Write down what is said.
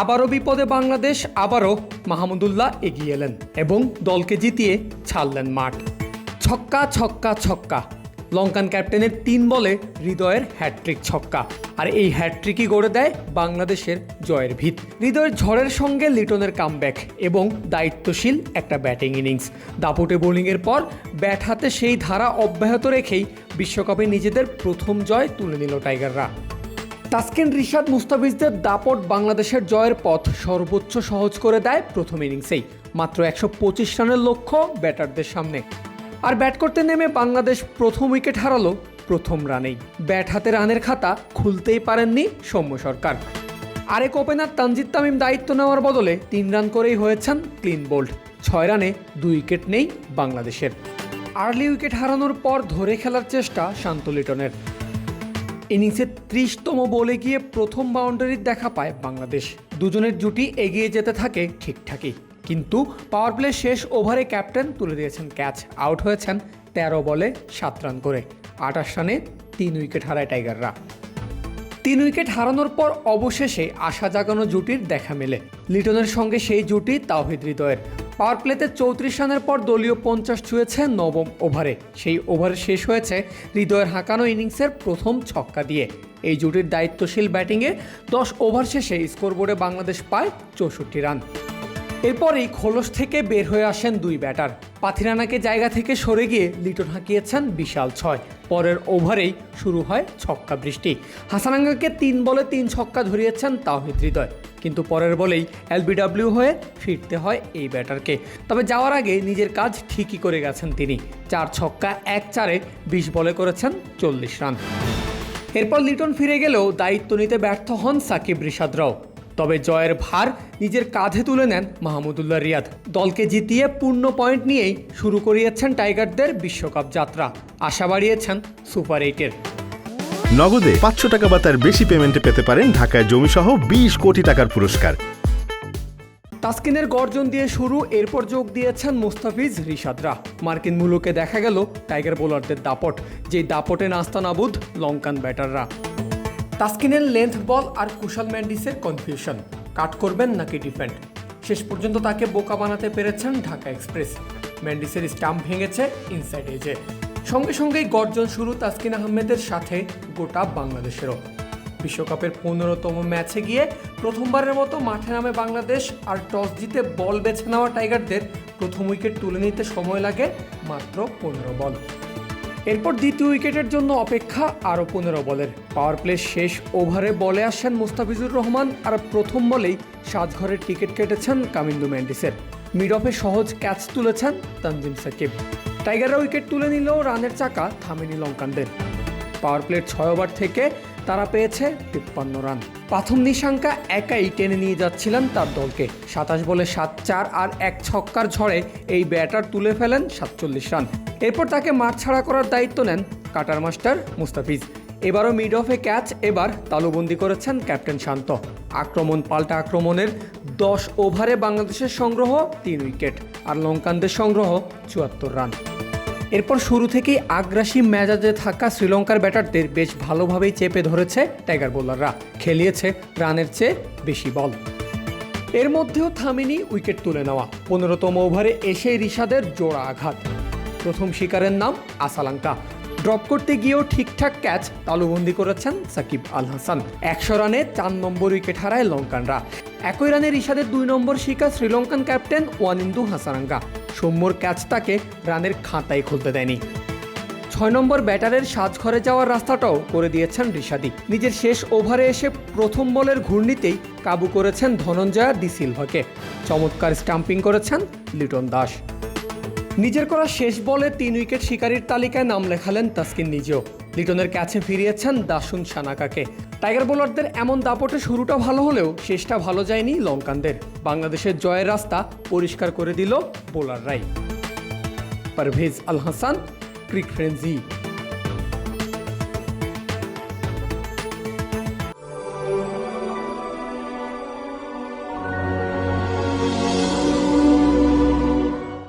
আবারও বিপদে বাংলাদেশ, আবারও মাহমুদুল্লাহ এগিয়ে এলেন এবং দলকে জিতিয়ে ছাড়লেন মাঠ। ছক্কা ছক্কা ছক্কা। লঙ্কান ক্যাপ্টেনের তিন বলে হৃদয়ের হ্যাট্রিক ছক্কা। আর এই হ্যাট্রিকই গড়ে দেয় বাংলাদেশের জয়ের ভিত। হৃদয়ের ঝড়ের সঙ্গে লিটনের কামব্যাক এবং দায়িত্বশীল একটা ব্যাটিং ইনিংস। দাপুটে বোলিংয়ের পর ব্যাট হাতে সেই ধারা অব্যাহত রেখেই বিশ্বকাপে নিজেদের প্রথম জয় তুলে নিল টাইগাররা। তাসকিন রিশাদ মুস্তাফিজদের দাপট বাংলাদেশের জয়ের পথ সর্বোচ্চ সহজ করে দেয় প্রথম ইনিংসেই। মাত্র একশো পঁচিশ রানের লক্ষ্য ব্যাটারদের সামনে। আর ব্যাট করতে নেমে বাংলাদেশ প্রথম উইকেট হারালো প্রথম রানেই। ব্যাট হাতে রানের খাতা খুলতেই পারেননি সৌম্য সরকার। আরেক ওপেনার তানজিদ তামিম দায়িত্ব নেওয়ার বদলে তিন রান করেই হয়েছেন ক্লিন বোল্ড ছয় রানে দুই উইকেট নেই বাংলাদেশের। আর্লি উইকেট হারানোর পর ধরে খেলার চেষ্টা শান্ত লিটনের। ইনিংসের ত্রিশতম বলে গিয়ে প্রথম বাউন্ডারির দেখা পায় বাংলাদেশ। দুজনের জুটি এগিয়ে যেতে থাকে ঠিকঠাকই। কিন্তু পাওয়ার প্লে শেষ ওভারে ক্যাপ্টেন তুলে দিয়েছেন ক্যাচ। আউট হয়েছেন তেরো বলে সাত রান করে। আটাশ রানে তিন উইকেট হারায় টাইগাররা। তিন উইকেট হারানোর পর অবশেষে আশা জাগানো জুটির দেখা মেলে। লিটনের সঙ্গে সেই জুটি তাওহিদ হৃদয়ের। পাওয়ার প্লেতে চৌত্রিশ রানের পর দলীয় পঞ্চাশ ছুঁয়েছে নবম ওভারে। সেই ওভার শেষ হয়েছে হৃদয়ের হাঁকানো ইনিংসের প্রথম ছক্কা দিয়ে। এই জুটির দায়িত্বশীল ব্যাটিংয়ে দশ ওভার শেষে স্কোরবোর্ডে বাংলাদেশ পায় চৌষট্টি রান। এরপরই খোলস থেকে বের হয়ে আসেন দুই ব্যাটার। পাথিরানাকে জায়গা থেকে সরে গিয়ে লিটন হাঁকিয়েছেন বিশাল ছয়। পরের ওভারেই শুরু হয় ছক্কা বৃষ্টি। হাসানাঙ্গাকে তিন বলে তিন ছক্কা ধরিয়েছেন তাওহিদ হৃদয়। কিন্তু পরের বলেই এলবিডব্লিউ হয়ে ফিরতে হয় এই ব্যাটারকে। তবে যাওয়ার আগে নিজের কাজ ঠিকই করে গেছেন তিনি। চার ছক্কা এক চারে বিশ বলে করেছেন চল্লিশ রান। এরপর লিটন ফিরে গেলেও দায়িত্ব নিতে ব্যর্থ হন সাকিব রিশাদরাও তবে জয়ের ভার নিজের কাঁধে তুলে নেন মাহমুদুল্লাহ রিয়াদ। দলকে জিতিয়ে পূর্ণ পয়েন্ট নিয়েই শুরু করিয়েছেন টাইগারদের বিশ্বকাপ যাত্রা। আশা বাড়িয়েছেন সুপার এইটের। নগদে পাঁচশো টাকা বা তার বেশি পেমেন্টে পেতে পারেন ঢাকায় জমিসহ বিশ কোটি টাকার পুরস্কার। তাসকিনের গর্জন দিয়ে শুরু এরপর যোগ দিয়েছেন মুস্তাফিজ রিশাদরা। মার্কিন মুলুকে দেখা গেল টাইগার বোলারদের দাপট। যে দাপটে নাস্তা নাবুদ লঙ্কান ব্যাটাররা। তাসকিনের লেন্থ বল আর কুশল ম্যান্ডিসের কনফিউশন কাট করবেন নাকি ডিফেন্ড শেষ পর্যন্ত তাকে বোকা বানাতে পেরেছেন ঢাকা এক্সপ্রেস ম্যান্ডিসের স্টাম্প ভেঙেছে ইনসাইড এজে সঙ্গে সঙ্গেই গর্জন শুরু তাসকিন আহমেদের সাথে গোটা বাংলাদেশেরও। বিশ্বকাপের পনেরোতম ম্যাচে গিয়ে প্রথমবারের মতো মাঠে নামে বাংলাদেশ আর টস জিতে বল বেছে নেওয়া টাইগারদের প্রথম উইকেট তুলে নিতে সময় লাগে মাত্র পনেরো বল। এরপর দ্বিতীয় উইকেটের জন্য অপেক্ষা আরও পনেরো বলের। পাওয়ার প্লে শেষ ওভারে বলে আসেন মুস্তাফিজুর রহমান আর প্রথম বলেই সাজঘরের টিকিট কেটেছেন কামিন্দু ম্যান্ডিসের মিড অফে সহজ ক্যাচ তুলেছেন তানজিম সাকিব। টাইগাররা উইকেট তুলে নিলেও রানের চাকা থামেনি লঙ্কানদের। পাওয়ার প্লের ছয় ওভার থেকে তারা পেয়েছে তিপ্পান্ন রান। প্রথম নিশাঙ্কা একাই টেনে নিয়ে যাচ্ছিলেন তার দলকে। সাতাশ বলে সাত চার আর এক ছক্কার ঝড়ে এই ব্যাটার তুলে ফেলেন সাতচল্লিশ রান। এরপর তাকে মাঠ ছাড়া করার দায়িত্ব নেন কাটার মাস্টার মুস্তাফিজ। এবারও মিড অফে ক্যাচ এবার তালুবন্দি করেছেন ক্যাপ্টেন শান্ত। আক্রমণ পাল্টা আক্রমণের দশ ওভারে বাংলাদেশের সংগ্রহ তিন উইকেট, আর লঙ্কানদের সংগ্রহ চুয়াত্তর রান। এরপর শুরু থেকেই আগ্রাসী মেজাজে থাকা শ্রীলঙ্কার ব্যাটারদের বেশ ভালোভাবেই চেপে ধরেছে টাইগার বোলাররা। খেলিয়েছে রানের চেয়ে বেশি বল। এর মধ্যেও থামেনি উইকেট তুলে নেওয়া। পনেরোতম ওভারে এসেই রিশাদের জোড়া আঘাত। প্রথম শিকারের নাম আসালাঙ্কা। ড্রপ করতে গিয়েও ঠিকঠাক ক্যাচ তালুবন্দি করেছেন সাকিব আল হাসান। একশো রানে চার নম্বর উইকেট হারায় লঙ্কানরা। একই রানে রিশাদের দুই নম্বর শিকার শ্রীলঙ্কান ক্যাপ্টেন ওয়ানিন্দু হাসারাঙ্গা। সৌম্যর ক্যাচ তাকে রানের খাতায় খুলতে দেয়নি। ছয় নম্বর ব্যাটারের সাজঘরে যাওয়ার রাস্তাটাও করে দিয়েছেন ঋষাদি নিজের শেষ ওভারে এসে প্রথম বলের ঘূর্ণিতেই কাবু করেছেন ধনঞ্জয়া ডি সিলভাকে। চমৎকার স্টাম্পিং করেছেন লিটন দাস। নিজের করা শেষ বলে তিন উইকেট শিকারীর তালিকায় নাম লেখালেন তাসকিন নিজেও। লিটনের কাছে ফিরিয়েছেন দাসুন সানাকাকে। টাইগার বোলারদের এমন দাপটে শুরুটা ভালো হলেও শেষটা ভালো যায়নি লঙ্কানদের। বাংলাদেশের জয়ের রাস্তা পরিষ্কার করে দিল বোলাররাই। পারভেজ আল হাসান, ক্রিক ফ্রেন্সি।